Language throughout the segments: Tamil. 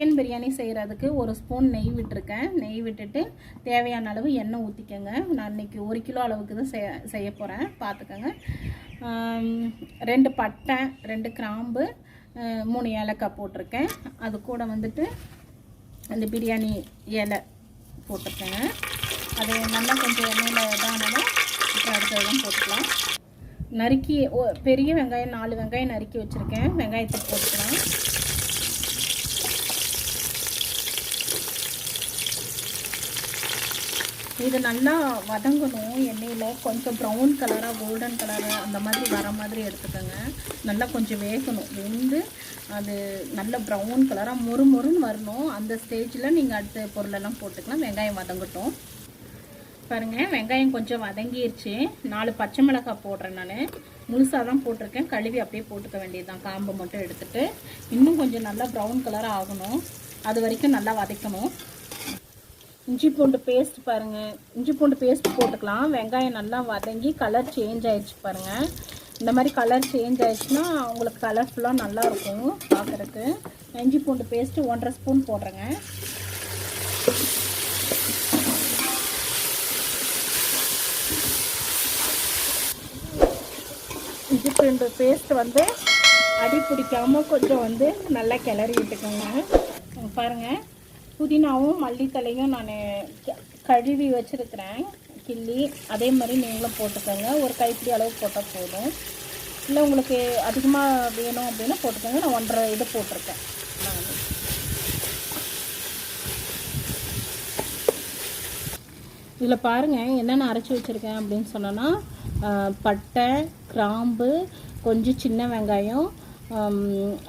சிக்கன் பிரியாணி செய்கிறதுக்கு ஒரு ஸ்பூன் நெய் விட்டுருக்கேன். நெய் விட்டுட்டு தேவையான அளவு எண்ணெய் ஊற்றிக்கோங்க நான் இன்றைக்கி ஒரு கிலோ அளவுக்கு தான் செய்ய செய்ய போகிறேன் பார்த்துக்கோங்க ரெண்டு பட்டை ரெண்டு கிராம்பு மூணு ஏலக்காய் போட்டிருக்கேன். அது கூட வந்துட்டு அந்த பிரியாணி இலை போட்டிருக்கேங்க அது நல்லா கொஞ்சம் எண்ணெயில் இதானதும் இப்போ அடுத்ததான் போட்டுக்கலாம். நறுக்கி ஓ- பெரிய வெங்காயம் நாலு வெங்காயம் நறுக்கி வச்சுருக்கேன். வெங்காயத்தை போட்டுக்கலாம். இது நல்லா வதங்கணும் எண்ணெயில். கொஞ்சம் ப்ரௌன் கலராக கோல்டன் கலராக அந்த மாதிரி வர மாதிரி எடுத்துக்கோங்க. நல்லா கொஞ்சம் வேகணும். வெந்து அது நல்ல ப்ரௌன் கலராக மொறு மொறுன்னு வரணும். அந்த ஸ்டேஜில் நீங்கள் அடுத்த பொருளெல்லாம் போட்டுக்கலாம். வெங்காயம் வதங்கட்டும். பாருங்கள் வெங்காயம் கொஞ்சம் வதங்கிருச்சு. நாலு பச்சை மிளகாய் போடுறேன் நான். முழுசாக தான் போட்டிருக்கேன். கழுவி அப்படியே போட்டுக்க வேண்டியதுதான். காம்பை மட்டும் எடுத்துகிட்டு இன்னும் கொஞ்சம் நல்லா ப்ரௌன் கலராக ஆகணும். அது வரைக்கும் நல்லா வதக்கணும். இஞ்சி பூண்டு பேஸ்ட் பாருங்கள் இஞ்சி பூண்டு பேஸ்ட் போட்டுக்கலாம். வெங்காயம் நல்லா வதங்கி கலர் சேஞ்ச் ஆயிடுச்சு பாருங்கள் இந்த மாதிரி கலர் சேஞ்ச் ஆயிடுச்சுன்னா உங்களுக்கு கலர்ஃபுல்லாக நல்லா இருக்கும் பார்க்குறதுக்கு இஞ்சி பூண்டு பேஸ்ட்டு ஒன்றரை ஸ்பூன் போடுறேங்க. இஞ்சி பூண்டு பேஸ்ட் வந்து அடி பிடிக்காமல் கொஞ்சம் வந்து நல்லா கிளறி விட்டுக்கோங்க. பாருங்கள் புதினாவும் மல்லித்தலையும் நான் கழுவி வச்சுருக்கிறேன். கிள்ளி அதே மாதிரி நீங்களும் போட்டுக்கோங்க. ஒரு கைப்பிடி அளவு போட்டால் போதும். இல்லை உங்களுக்கு அதிகமாக வேணும் அப்படின்னா போட்டுக்கோங்க. நான் ஒன்றரை இது போட்டிருக்கேன். நான் இதில் பாருங்கள் என்னென்ன அரைச்சி வச்சுருக்கேன் அப்படின்னு சொன்னோன்னா பட்டை கிராம்பு கொஞ்சம் சின்ன வெங்காயம்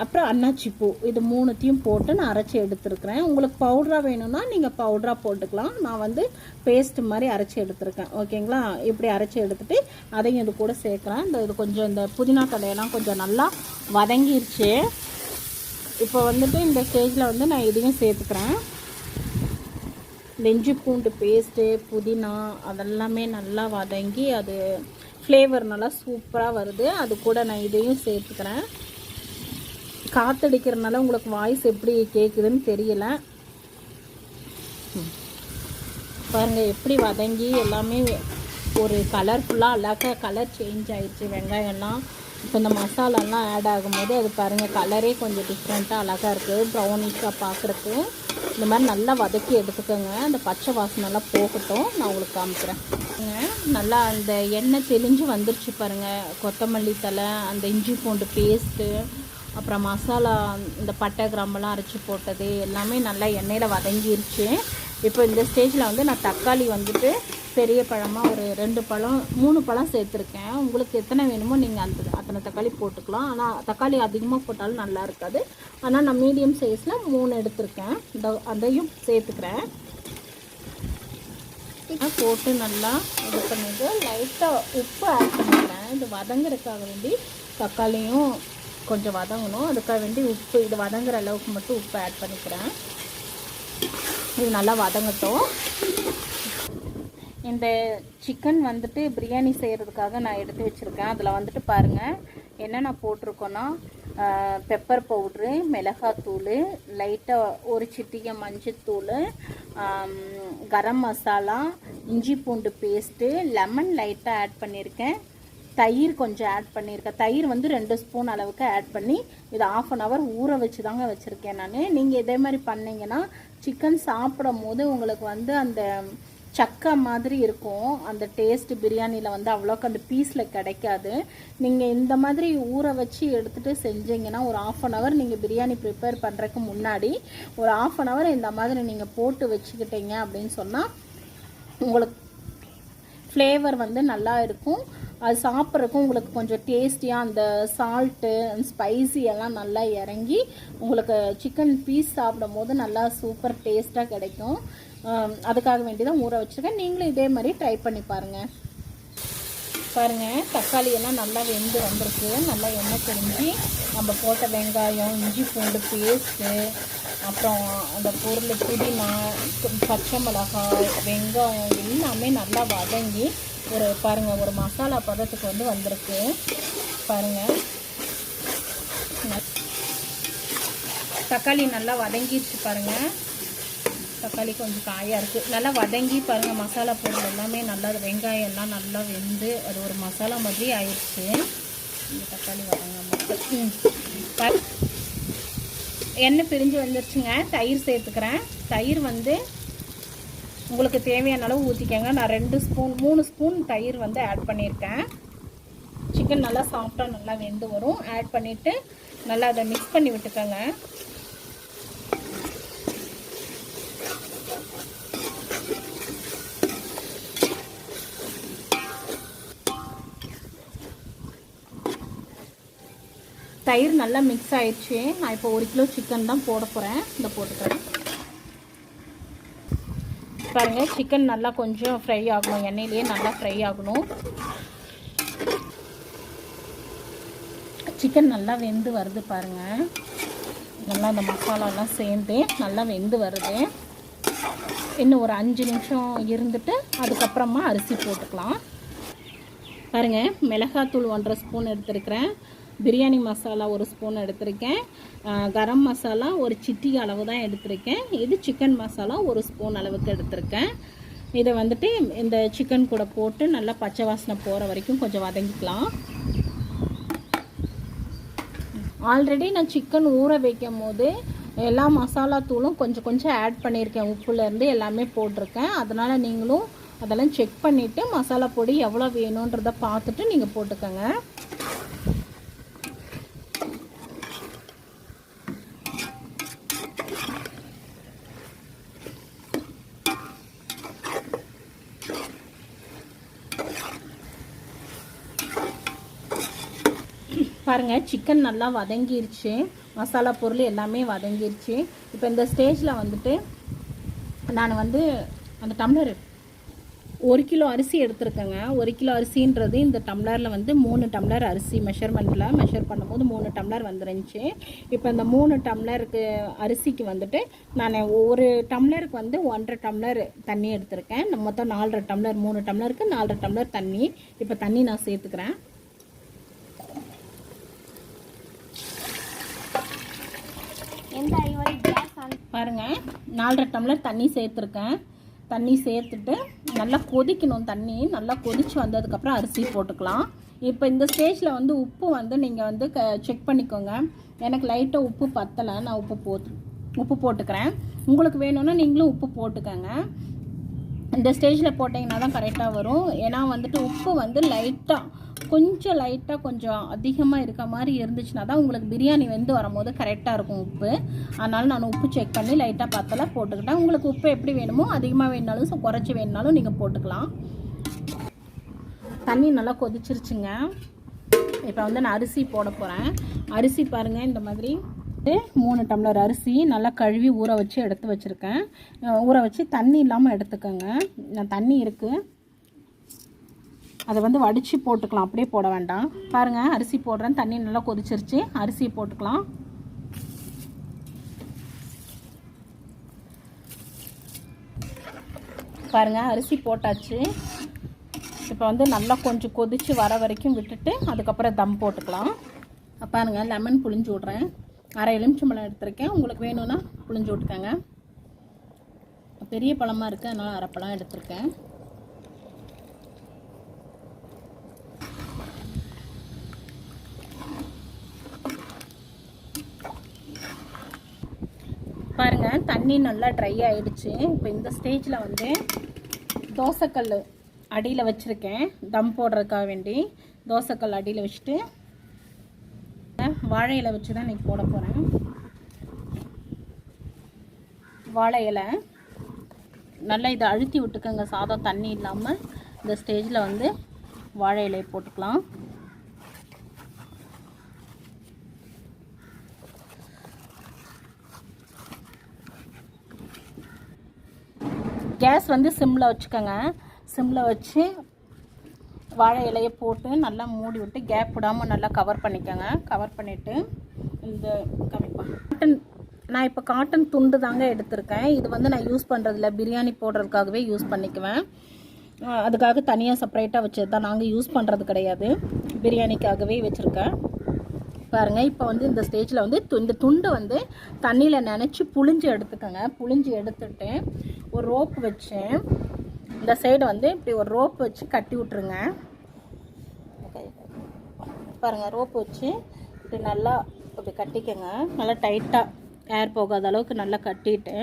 அப்புறம் அன்னாச்சி பூ. இது மூணுத்தையும் போட்டு நான் அரைச்சி எடுத்துருக்கிறேன். உங்களுக்கு பவுடராக வேணும்னா நீங்கள் பவுடராக போட்டுக்கலாம். நான் வந்து பேஸ்ட் மாதிரி அரைச்சி எடுத்துருக்கேன். ஓகேங்களா? இப்படி அரைச்சி எடுத்துட்டு அதையும் இது கூட சேர்க்குறேன். இந்த இது கொஞ்சம் இந்த புதினா கடையெல்லாம் கொஞ்சம் நல்லா வதங்கிருச்சு. இப்போ வந்துட்டு இந்த ஸ்டேஜில் வந்து நான் இதையும் சேர்த்துக்கிறேன். இந்த இஞ்சி பூண்டு பேஸ்ட்டு புதினா அதெல்லாமே நல்லா வதங்கி அது ஃப்ளேவர் நல்லா சூப்பராக வருது. அது கூட நான் இதையும் சேர்த்துக்கிறேன். காத்தடிக்கிறதுனால உங்களுக்கு வாய்ஸ் எப்படி கேட்குதுன்னு தெரியல. பாருங்கள் எப்படி வதங்கி எல்லாமே ஒரு கலர்ஃபுல்லாக அழகாக கலர் சேஞ்ச் ஆயிடுச்சு. வெங்காயம்லாம் இப்போ இந்த மசாலாலாம் ஆட் ஆகும்போது அது பாருங்கள் கலரே கொஞ்சம் டிஃப்ரெண்ட்டாக அழகாக இருக்குது ப்ரௌனிஷாக பார்க்குறக்கு இந்த மாதிரி நல்லா வதக்கி எடுத்துக்கோங்க. அந்த பச்சை வாசனெல்லாம் போகட்டும். நான் உங்களுக்கு காமிக்கிறேன். நல்லா அந்த எண்ணெய் தெளிஞ்சு வந்துருச்சு பாருங்கள் கொத்தமல்லி தலை அந்த இஞ்சி பூண்டு பேஸ்ட்டு அப்புறம் மசாலா இந்த பட்டை கிராம்பெல்லாம் அரைச்சி போட்டது எல்லாமே நல்லா எண்ணெயில் வதங்கிருச்சு. இப்போ இந்த ஸ்டேஜில் வந்து நான் தக்காளி வந்துட்டு பெரிய பழமாக ஒரு ரெண்டு பழம் மூணு பழம் சேர்த்துருக்கேன். உங்களுக்கு எத்தனை வேணுமோ நீங்கள் அந்த அத்தனை தக்காளி போட்டுக்கலாம். ஆனால் தக்காளி அதிகமாக போட்டாலும் நல்லா இருக்காது. ஆனால் நான் மீடியம் சைஸில் மூணு எடுத்திருக்கேன். இந்த அதையும் சேர்த்துக்கிறேன். போட்டு நல்லா இது பண்ணிட்டு லைட்டாக உப்பு ஆட் பண்ணிக்கிறேன். இது வதங்குறதுக்காக வேண்டி தக்காளியும் கொஞ்சம் வதங்கணும். அதுக்காக வேண்டி உப்பு இது வதங்குற அளவுக்கு மட்டும் உப்பு ஆட் பண்ணிக்கிறேன். இது நல்லா வதங்கட்டும். இந்த சிக்கன் வந்துட்டு பிரியாணி செய்கிறதுக்காக நான் எடுத்து வச்சுருக்கேன். அதில் வந்துட்டு பாருங்கள் என்னென்ன போட்டிருக்கோன்னா பெப்பர் பவுட்ரு மிளகாத்தூள் லைட்டாக ஒரு சிட்டிகை மஞ்சத்தூள் கரம் மசாலா இஞ்சி பூண்டு பேஸ்ட்டு லெமன் லைட்டாக ஆட் பண்ணியிருக்கேன். தயிர் கொஞ்சம் ஆட் பண்ணியிருக்கேன். தயிர் வந்து ரெண்டு ஸ்பூன் அளவுக்கு ஆட் பண்ணி இதை ஆஃப் அன் ஹவர் ஊற வச்சு தாங்க வச்சுருக்கேன் நான். நீங்கள் இதே மாதிரி பண்ணிங்கன்னா சிக்கன் சாப்பிடும் போது உங்களுக்கு வந்து அந்த சக்கை மாதிரி இருக்கும். அந்த டேஸ்ட் பிரியாணியில் வந்து அவ்வளோக்கு அந்த பீஸில் கிடைக்காது. நீங்கள் இந்த மாதிரி ஊற வச்சு எடுத்துகிட்டு செஞ்சீங்கன்னா ஒரு ஆஃப் அன் ஹவர் நீங்கள் பிரியாணி ப்ரிப்பேர் பண்ணுறதுக்கு முன்னாடி ஒரு ஆஃப் அன் ஹவர் இந்த மாதிரி நீங்கள் போட்டு வச்சுக்கிட்டீங்க அப்படின்னு சொன்னால் உங்களுக்கு ஃப்ளேவர் வந்து நல்லா இருக்கும். அது சாப்பிட்றதுக்கும் உங்களுக்கு கொஞ்சம் டேஸ்டியாக அந்த சால்ட்டு ஸ்பைசி எல்லாம் நல்லா இறங்கி உங்களுக்கு சிக்கன் பீஸ் சாப்பிடும் போது நல்லா சூப்பர் டேஸ்ட்டாக கிடைக்கும். அதுக்காக வேண்டி தான் ஊற வச்சுருக்கேன். நீங்களும் இதே மாதிரி ட்ரை பண்ணி பாருங்கள் பாருங்கள் தக்காளி எல்லாம் நல்லா வெந்து வந்திருக்கு. நல்லா எண்ணெய் தெரிஞ்சு நம்ம போட்ட வெங்காயம் இஞ்சி பூண்டு பேஸ்ட்டு அப்புறம் அந்த பொருள் புதினா பச்சை மிளகாய் வெங்காயம் எல்லாமே நல்லா வதங்கி ஒரு பாருங்கள் ஒரு மசாலா பதத்துக்கு வந்து வந்திருக்கு. பாருங்கள் தக்காளி நல்லா வதங்கிடுச்சு பாருங்கள் தக்காளி கொஞ்சம் காயாக இருக்குது நல்லா வதங்கி பாருங்கள் மசாலா பொருள் எல்லாமே நல்லா வெங்காயம் எல்லாம் நல்லா வெந்து அது ஒரு மசாலா மாதிரி ஆயிடுச்சு. இந்த தக்காளி வதங்க ம். எண்ணெய் பிரிஞ்சு வந்துருச்சுங்க. தயிர் சேர்த்துக்கிறேன். தயிர் வந்து உங்களுக்கு தேவையான அளவு ஊற்றிக்கோங்க நான் ரெண்டு ஸ்பூன் மூணு ஸ்பூன் தயிர் வந்து ஆட் பண்ணியிருக்கேன். சிக்கன் நல்லா சாஃப்டாக நல்லா வெந்து வரும். ஆட் பண்ணிவிட்டு நல்லா அதை மிக்ஸ் பண்ணி விட்டுக்கோங்க. தயிர் நல்லா மிக்ஸ் ஆயிடுச்சு. நான் இப்போ ஒரு கிலோ சிக்கன் தான் போட போகிறேன் இந்த போட்டுக்கிறேன். பாருங்கள் சிக்கன் நல்லா கொஞ்சம் ஃப்ரை ஆகணும். எண்ணெயிலேயே நல்லா ஃப்ரை ஆகணும். சிக்கன் நல்லா வெந்து வருது பாருங்கள் நல்லா அந்த மசாலாலாம் சேர்ந்து நல்லா வெந்து வருது. இன்னும் ஒரு அஞ்சு நிமிஷம் இருந்துட்டு அதுக்கப்புறமா அரிசி போட்டுக்கலாம். பாருங்கள் மிளகாத்தூள் ஒன்றரை ஸ்பூன் எடுத்துருக்கிறேன். பிரியாணி மசாலா ஒரு ஸ்பூன் எடுத்திருக்கேன். கரம் மசாலா ஒரு சிட்டி அளவு தான் எடுத்திருக்கேன். இது சிக்கன் மசாலா ஒரு ஸ்பூன் அளவுக்கு எடுத்திருக்கேன். இதை வந்துட்டு இந்த சிக்கன் கூட போட்டு நல்லா பச்சை வாசனை போகிற வரைக்கும் கொஞ்சம் வதங்கிக்கலாம். ஆல்ரெடி நான் சிக்கன் ஊற வைக்கும் போது எல்லா மசாலா தூளும் கொஞ்சம் கொஞ்சம் ஆட் பண்ணியிருக்கேன். உப்புலேருந்து எல்லாமே போட்டிருக்கேன். அதனால் நீங்களும் அதெல்லாம் செக் பண்ணிவிட்டு மசாலா பொடி எவ்வளோ வேணுன்றதை பார்த்துட்டு நீங்கள் போட்டுக்கோங்க. பாருங்கள் சிக்கன் நல்லா வதங்கிருச்சு. மசாலா பொருள் எல்லாமே வதங்கிருச்சு. இப்போ இந்த ஸ்டேஜில் வந்துட்டு நான் வந்து அந்த டம்ளர் ஒரு கிலோ அரிசி எடுத்துருக்கேங்க. ஒரு கிலோ அரிசின்றது இந்த டம்ளரில் வந்து மூணு டம்ளர் அரிசி மெஷர்மெண்ட்டில் மெஷர் பண்ணும்போது மூணு டம்ளர் வந்துருந்துச்சு. இப்போ இந்த மூணு டம்ளருக்கு அரிசிக்கு வந்துட்டு நான் ஒரு டம்ளருக்கு வந்து ஒன்றரை டம்ளர் தண்ணி எடுத்திருக்கேன். மொத்தம் நாலரை டம்ளர் மூணு டம்ளருக்கு நாலரை டம்ளர் தண்ணி. இப்போ தண்ணி நான் சேர்த்துக்கிறேன். எந்த ஐவரி கேஸ் ஆன் நாலரை டம்ளர் தண்ணி சேர்த்துருக்கேன். தண்ணி சேர்த்துட்டு நல்லா கொதிக்கணும் தண்ணி. நல்லா கொதிச்சு வந்ததுக்கப்புறம் அரிசி போட்டுக்கலாம். இப்போ இந்த ஸ்டேஜில் வந்து உப்பு வந்து நீங்கள் வந்து க செக் பண்ணிக்கோங்க. எனக்கு லைட்டாக உப்பு பத்தலை நான் உப்பு போட்டு உப்பு போட்டுக்கிறேன். உங்களுக்கு வேணும்னா நீங்களும் உப்பு போட்டுக்கோங்க. இந்த ஸ்டேஜில் போட்டிங்கன்னா தான் கரெக்டாக வரும். ஏன்னா வந்துட்டு உப்பு வந்து லைட்டாக கொஞ்சம் லைட்டாக கொஞ்சம் அதிகமாக இருக்க மாதிரி இருந்துச்சுன்னா தான் உங்களுக்கு பிரியாணி வெந்து வரும்போது கரெக்டாக இருக்கும் உப்பு. அதனால் நான் உப்பு செக் பண்ணி லைட்டாக பத்தல போட்டுக்கிட்டேன். உங்களுக்கு உப்பு எப்படி வேணுமோ அதிகமாக வேணுனாலும் குறைச்சி வேணுனாலும் நீங்கள் போட்டுக்கலாம். தண்ணி நல்லா கொதிச்சிருச்சுங்க. இப்போ வந்து நான் அரிசி போட போகிறேன் அரிசி பாருங்கள் இந்த மாதிரி. மூணு டம்ளர் அரிசி நல்லா கழுவி ஊற வச்சு எடுத்து வச்சுருக்கேன். ஊற வச்சு தண்ணி இல்லாமல் எடுத்துக்கோங்க. நான் தண்ணி இருக்குது அதை வந்து வடித்து போட்டுக்கலாம். அப்படியே போட வேண்டாம். பாருங்கள் அரிசி போடுறேன். தண்ணி நல்லா கொதிச்சிருச்சு. அரிசியை போட்டுக்கலாம். பாருங்கள் அரிசி போட்டாச்சு. இப்போ வந்து நல்லா கொஞ்சம் கொதித்து வர வரைக்கும் விட்டுட்டு அதுக்கப்புறம் தம் போட்டுக்கலாம். பாருங்க லெமன் புளிஞ்சு விட்றேன். அரை எலுமிச்சம்பழம் எடுத்திருக்கேன். உங்களுக்கு வேணும்னா புளிஞ்சு விட்டுக்கோங்க. பெரிய பழமாக இருக்குது அதனால் அரைப்பழம் எடுத்திருக்கேன். பாருங்க தண்ணி நல்லா ட்ரை ஆயிடுச்சு. இப்போ இந்த ஸ்டேஜில் வந்து தோசைக்கல் அடியில் வச்சுருக்கேன். தம் போடுறதுக்காக வேண்டி தோசைக்கல் அடியில் வச்சுட்டு வாழை இலை வச்சு தான் இன்றைக்கி போட போகிறேன் வாழை இலை. நல்லா இதை அழுத்தி விட்டுக்கோங்க சாதம் தண்ணி இல்லாமல் இந்த ஸ்டேஜில் வந்து வாழை இலையை போட்டுக்கலாம். கேஸ் வந்து சிம்மில் வச்சுக்கோங்க. சிம்மில் வச்சு வாழை இலையை போட்டு நல்லா மூடி விட்டு கேப் விடாமல் நல்லா கவர் பண்ணிக்கோங்க. கவர் பண்ணிவிட்டு இந்த கமிப்பா காட்டன் நான் இப்போ காட்டன் துண்டு தாங்க எடுத்திருக்கேன். இது வந்து நான் யூஸ் பண்ணுறதில்ல பிரியாணி போடுறதுக்காகவே யூஸ் பண்ணிக்குவேன். அதுக்காக தனியாக செப்பரேட்டாக வச்சது தான். நாங்கள் யூஸ் பண்ணுறது கிடையாது. பிரியாணிக்காகவே வச்சுருக்கேன். பாருங்கள் இப்போ வந்து இந்த ஸ்டேஜில் வந்து து- இந்த துண்டை வந்து தண்ணியில் நினச்சி புழிஞ்சு எடுத்துக்கோங்க. புளிஞ்சு எடுத்துட்டு ஒரு ரோப் வச்சு இந்த சைடு வந்து இப்படி ஒரு ரோப் வச்சு கட்டி விட்ருங்க பாருங்கள் ரோப் வச்சு இப்படி நல்லா இப்படி கட்டிக்கோங்க. நல்லா டைட்டாக ஏர் போகாத அளவுக்கு நல்லா கட்டிட்டு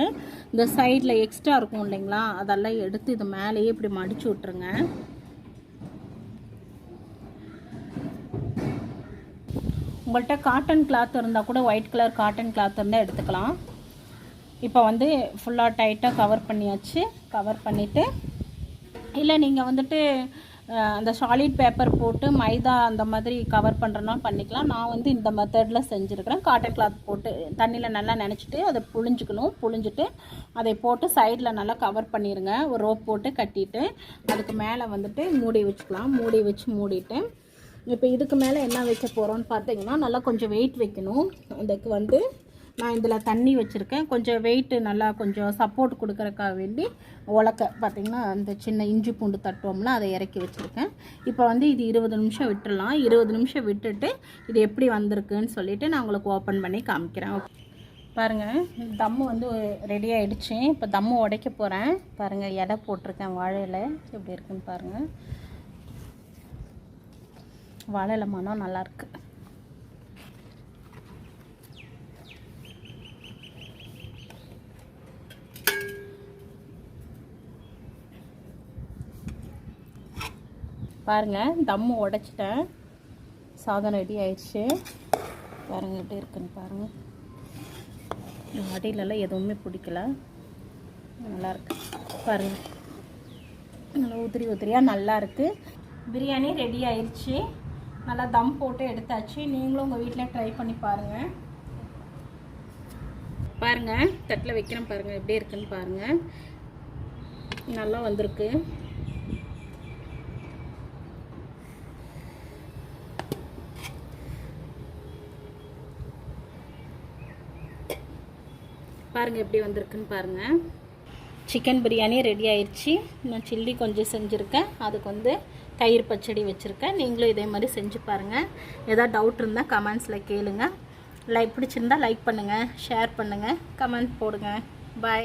இந்த சைடில் எக்ஸ்ட்ரா இருக்கும் இல்லைங்களா அதெல்லாம் எடுத்து இது மேலேயே இப்படி மடித்து விட்ருங்க உங்கள்கிட்ட காட்டன் கிளாத் இருந்தால் கூட ஒயிட் கலர் காட்டன் கிளாத் இருந்தால் எடுத்துக்கலாம். இப்போ வந்து ஃபுல்லாக டைட்டாக கவர் பண்ணியாச்சு. கவர் பண்ணிவிட்டு இல்லை நீங்கள் வந்துட்டு அந்த சாலிட் பேப்பர் போட்டு மைதா அந்த மாதிரி கவர் பண்ணுறனா பண்ணிக்கலாம். நான் வந்து இந்த மெத்தடில் செஞ்சுருக்கிறேன். காட்டன் கிளாத் போட்டு தண்ணியில் நல்லா நினச்சிட்டு அதை புழிஞ்சிக்கணும். புழிஞ்சிட்டு அதை போட்டு சைடில் நல்லா கவர் பண்ணிடுங்க ஒரு ரோப் போட்டு கட்டிட்டு அதுக்கு மேலே வந்துட்டு மூடி வச்சுக்கலாம். மூடி வச்சு மூடிட்டு இப்போ இதுக்கு மேலே என்ன வைக்க போகிறோன்னு பார்த்தீங்கன்னா நல்லா கொஞ்சம் வெயிட் வைக்கணும். அதுக்கு வந்து நான் இதில் தண்ணி வச்சுருக்கேன். கொஞ்சம் வெயிட்டு நல்லா கொஞ்சம் சப்போர்ட் கொடுக்குறக்காக வேண்டி உலக்க பார்த்தீங்கன்னா அந்த சின்ன இஞ்சி பூண்டு தட்டுவோம்ல அதை இறக்கி வச்சுருக்கேன். இப்போ வந்து இது இருபது நிமிஷம் விட்டுடலாம். இருபது நிமிஷம் விட்டுட்டு இது எப்படி வந்திருக்குன்னு சொல்லிவிட்டு நான் உங்களுக்கு ஓப்பன் பண்ணி காமிக்கிறேன். பாருங்கள் தம்மு வந்து ரெடி ஆகிடுச்சு இப்போ தம்மு உடைக்க போகிறேன் பாருங்கள் எடை போட்டிருக்கேன் வாழையில். எப்படி இருக்குன்னு பாருங்கள் வாழையில மனம் நல்லாயிருக்கு பாருங்கள் தம்மு உடச்சிட்டேன். சாதம் ரெடி ஆயிடுச்சு. பாருங்க எப்படி இருக்குன்னு பாருங்கள் அடியிலலாம் எதுவுமே பிடிக்கல. நல்லா பாருங்கள் நல்லா உதிரி உதிரியாக நல்லாயிருக்கு பிரியாணி ரெடி ஆயிடுச்சு. நல்லா தம் போட்டு எடுத்தாச்சு. நீங்களும் உங்கள் வீட்டில் ட்ரை பண்ணி பாருங்கள் பாருங்கள் தட்டில் வைக்கிறேன் பாருங்கள் எப்படி இருக்குன்னு பாருங்கள் நல்லா வந்திருக்கு. பாருங்கள் எப்படி வந்திருக்குன்னு பாருங்கள் சிக்கன் பிரியாணி ரெடி ஆயிடுச்சு நான் சில்லி கொஞ்சம் செஞ்சுருக்கேன். அதுக்கு வந்து தயிர் பச்சடி வச்சுருக்கேன். நீங்களும் இதே மாதிரி செஞ்சு பாருங்கள் ஏதாவது டவுட் இருந்தால் கமெண்ட்ஸில் கேளுங்கள் லைக் பிடிச்சிருந்தா லைக் பண்ணுங்கள் ஷேர் பண்ணுங்கள் கமெண்ட் போடுங்க. பாய்